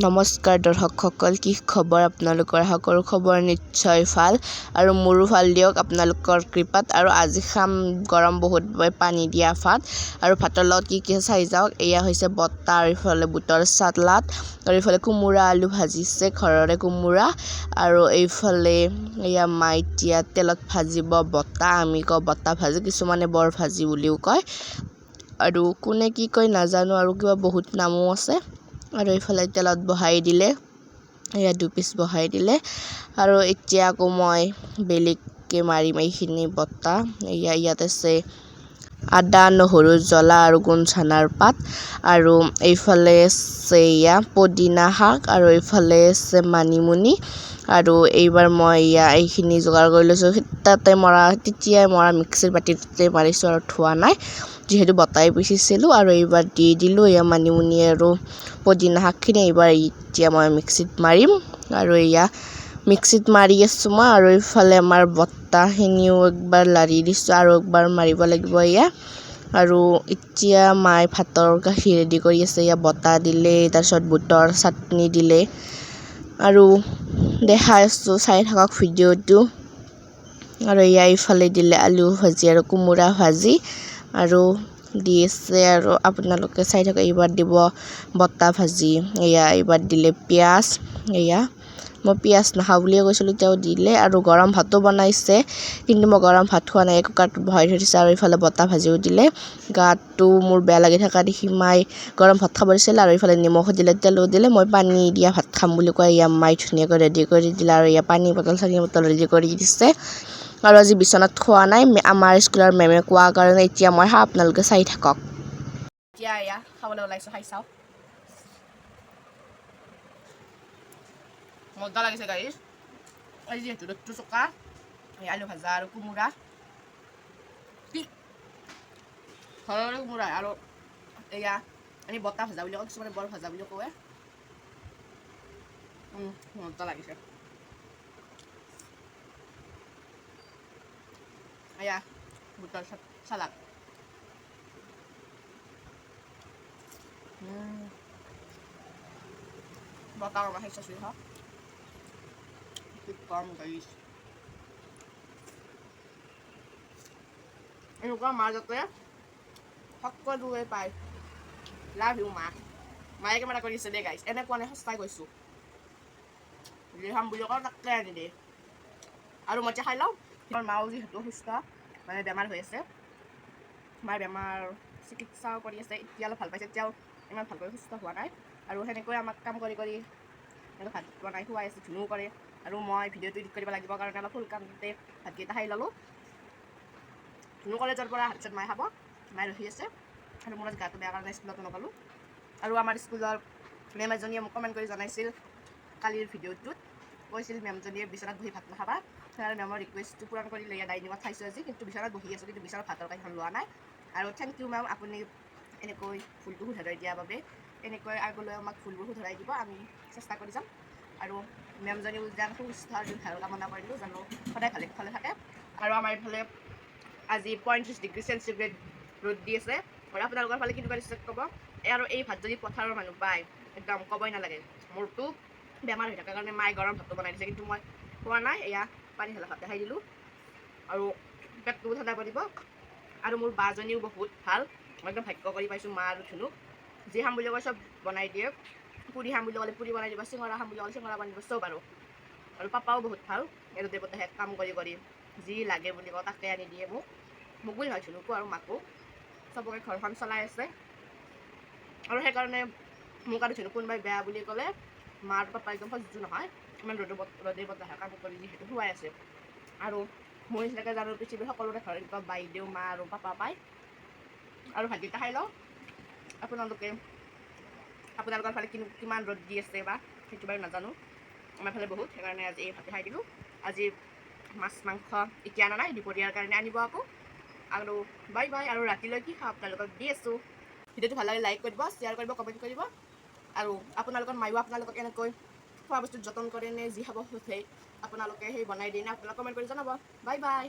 নমস্কাৰ দৰ্শকসকল কি খবৰ আপোনালোকৰ? সকলো খবৰ নিশ্চয় ভাল। আৰু মোৰো ভাল দিয়ক আপোনালোকৰ কৃপাত। আৰু আজি খাম গৰম বহুত পানী দিয়া ভাত। আৰু ভাতৰ লগত কি কি চাই যাওক? এয়া হৈছে বটা আৰু ইফালে বুটৰ চালাড। আৰু ইফালে কোমোৰা আলু ভাজিছে ঘৰৰে কোমোৰা। আৰু এইফালে এয়া মাই এতিয়া তেলত ভাজিব বটা আমি কওঁ বটা ভাজি কিছুমানে বৰ ভাজি বুলিও কয়। আৰু কোনে কি কয় নাজানো আৰু কিবা বহুত নামো আছে। আৰু এইফালে তেলত বহাই দিলে, এয়া দুপিচ বহাই দিলে। আৰু এতিয়া আকৌ মই বেলেগকৈ মাৰিম এইখিনি বটা। এয়া ইয়াত আছে আদা, নহৰু, জ্বলা আৰু গোনচানাৰ পাত। আৰু এইফালে আছে এয়া পদিনা শাক আৰু এইফালে আছে মানিমুনি। আৰু এইবাৰ মই এয়া এইখিনি যোগাৰ কৰি লৈছোঁ। তাতে মৰা, তেতিয়াই মৰা মিক্সিৰ বাতিটোতে মাৰিছোঁ আৰু থোৱা নাই। যিহেতু বটাই পিচিছিলোঁ আৰু এইবাৰ দি দিলোঁ এয়া মানিমুনি আৰু পদিনা শাকখিনি এইবাৰ এতিয়া মই মিক্সিত মাৰিম আৰু এয়া মিক্সিত মাৰি আছোঁ মই আৰু এইফালে আমাৰ বটাখিনিও একবাৰ লাৰি দিছোঁ আৰু একবাৰ মাৰিব লাগিব এয়া আৰু এতিয়া মায়ে ভাতৰ গাখীৰ ৰেডি কৰি আছে এয়া বটা দিলে তাৰপিছত বুটৰ চাটনি দিলে। আৰু দেখাই আছোঁ, চাই থাকক ভিডিঅ'টো। আৰু এয়া ইফালে দিলে আলু ভাজি আৰু কোমোৰা ভাজি। আৰু দি আছে আৰু আপোনালোকে চাই থাকক, এইবাৰ দিব বটা ভাজি, এয়া এইবাৰ দিলে পিঁয়াজ, এয়া। মই পিঁয়াজ নাখাওঁ বুলিয়ে কৈছিলোঁ তেওঁ দিলে আৰু গৰম ভাতো বনাইছে, কিন্তু মই গৰম ভাত খোৱা নাই কুকাৰটোত বহাই থৈ দিছে আৰু ইফালে বটা ভাজিও দিলে। গাটো মোৰ বেয়া লাগি থকা দেখি মাই গৰম ভাত খাব দিছিলে আৰু ইফালে নিমখো দিলে, তেলো দিলে, মই পানী দিয়া ভাত খাম বুলি কৈ ইয়াৰ মাই ধুনীয়াকৈ ৰেডি কৰি দিলে আৰু ইয়াৰ পানী বটল চানী বটল ৰেডি কৰি দিছে। আৰু আজি বিচনাত খোৱা নাই আমাৰ স্কুলৰ মেমে কোৱা কাৰণে এতিয়া মই আপোনালোকে চাই থাকক। এতিয়া এয়া, খাবলৈ ওলাইছোঁ, খাই চাওঁ মজা লাগিছে গাড়ীৰ। যিহেতু ৰ'দটো চোকা আলু ভাজা আৰু কোমোৰা। ঘৰৰে কোমোৰা আৰু এয়া আমি বটা ভাজা বুলি কওঁ কিছুমানে বৰ ভাজা বুলি কয়। মজা লাগিছে। Ayan. Buto sa salad. Mm. Bata ka mahit sa siha. Keep calm guys. Ano ka, mazate? Hakka duwe pai. Love you, ma. Maya ka mara ko ni sade guys. Ene ko ne hasta ko isu. Lihan buyo ka nakkayan ni de. Aru macha halau. মোৰ মাও যিহেতু সুস্থ মানে বেমাৰ হৈ আছে। মাৰ বেমাৰ চিকিৎসাও কৰি আছে এতিয়া অলপ ভালো পাইছে, এতিয়াও ইমান ভালকৈ সুস্থ হোৱা নাই। আৰু সেনেকৈ আমাক কাম কৰি কৰি এনেকৈ ভাত বনাই খুৱাই আছে, ধুনুও কৰে। আৰু মই ভিডিঅ'টো এডিট কৰিব লাগিব কাৰণে অলপ সোনকালতে ভাতকেইটা খাই ল'লোঁ। ধুনু কলেজৰ পৰা চাত মায়ে খাব, মায়ে ৰখি আছে। আৰু মোৰ গাটো বেয়া কাৰণে স্কুলতো নগ'লোঁ। আৰু আমাৰ স্কুলৰ মেম এজনীয়ে মোক কমেণ্ট কৰি জনাইছিল কালিৰ ভিডিঅ'টোত। কৈছিল, মেমজনীয়ে বিচনাত বহি ভাত নাখাবা। সেইকাৰণে মেমৰ ৰিকুৱেষ্টটো পূৰণ কৰিলে ইয়াত ডাইনিঙত খাইছোঁ আজি। কিন্তু বিচনাত বহি আছোঁ কিন্তু বিচনাত ভাতৰ কাইখন লোৱা নাই। আৰু থেংক ইউ মেম আপুনি এনেকৈ ফুলটো শুধৰাই দিয়াৰ বাবে। এনেকৈ আগলৈ আমাক ফুলবোৰ শুধৰাই দিব আমি চেষ্টা কৰি যাম। আৰু মেমজনীও যেন সুস্থ আৰু ভাল কামনা কৰিলোঁ জানো সদায় ভালে কুশলে থাকে। আৰু আমাৰ এইফালে আজি পঁয়ত্ৰিছ ডিগ্ৰী চেণ্টিগ্ৰেড ৰ'দ দি আছে। আৰু আপোনালোকৰ ফালে কেনেকুৱা দিছে ক'ব আৰু এই ভাত যদি পথাৰৰ মানুহ পায় একদম ক'বই নালাগে। মোৰতো বেমাৰ হৈ থকাৰ কাৰণে মায়ে গৰম ভাতটো বনাই দিছে কিন্তু মই খোৱা নাই এয়া পানী ঢালা ভাত দেখাই দিলোঁ। আৰু পেটটোও ঠাণ্ডা কৰিব। আৰু মোৰ বাজনীও বহুত ভাল। মই একদম ভাগ্য কৰি পাইছোঁ মা আৰু ধুনুক যি খাম বুলি কয় চব বনাই দিয়ে। পুৰি খাম বুলি ক'লে পুৰি বনাই দিব চিঙৰা খাম বুলি ক'লে চিঙৰা বনাই দিব চব আৰু। আৰু পাপাও বহুত ভাল। এই ৰ'দে বতাহে কাম কৰি কৰি যি লাগে বুলি কওঁ তাকে আনি দিয়ে মোক। মোক বুলি নহয় ধুনুকো আৰু মাকো। চবকে ঘৰখন চলাই আছে। আৰু সেইকাৰণে মোক আৰু ধুনুক কোনোবাই বেয়া বুলি ক'লে মা আৰু পাপা একদম সহ্য নহয়। ইমান ৰ'দে ৰ'দে বতাহে কাম কৰি যিহেতু শুৱাই আছে। আৰু মোৰ নিচিনাকৈ জানো পৃথিৱীৰ সকলোৰে ঘৰত এনেকুৱা বাইদেউ মা আৰু পাপা পায়। আৰু ভাতকেইটা খাই লওঁ। আপোনালোকে আপোনালোকৰ ফালে কিমান ৰ'দ দি আছে বা সেইটো বাৰু নাজানো। আমাৰ ফালে বহুত সেইকাৰণে আজি এই ভাতে খাই দিলোঁ। আজি মাছ মাংস এতিয়া অনা নাই দুপৰীয়াৰ কাৰণে আনিব আকৌ। আৰু বাই বাই আৰু ৰাতিলৈ কি খাওঁ আপোনালোকক দি আছোঁ। ভিডিঅ'টো ভাল লাগে লাইক কৰিব শ্বেয়াৰ কৰিব কমেণ্ট কৰিব। আৰু আপোনালোকৰ মায়ো আপোনালোকক এনেকৈ খোৱা বস্তুত যতন কৰে নে যি খাব সেই আপোনালোকে সেই বনাই দিয়ে নে? আপোনালোকে কমেণ্ট কৰি জনাব। Bye bye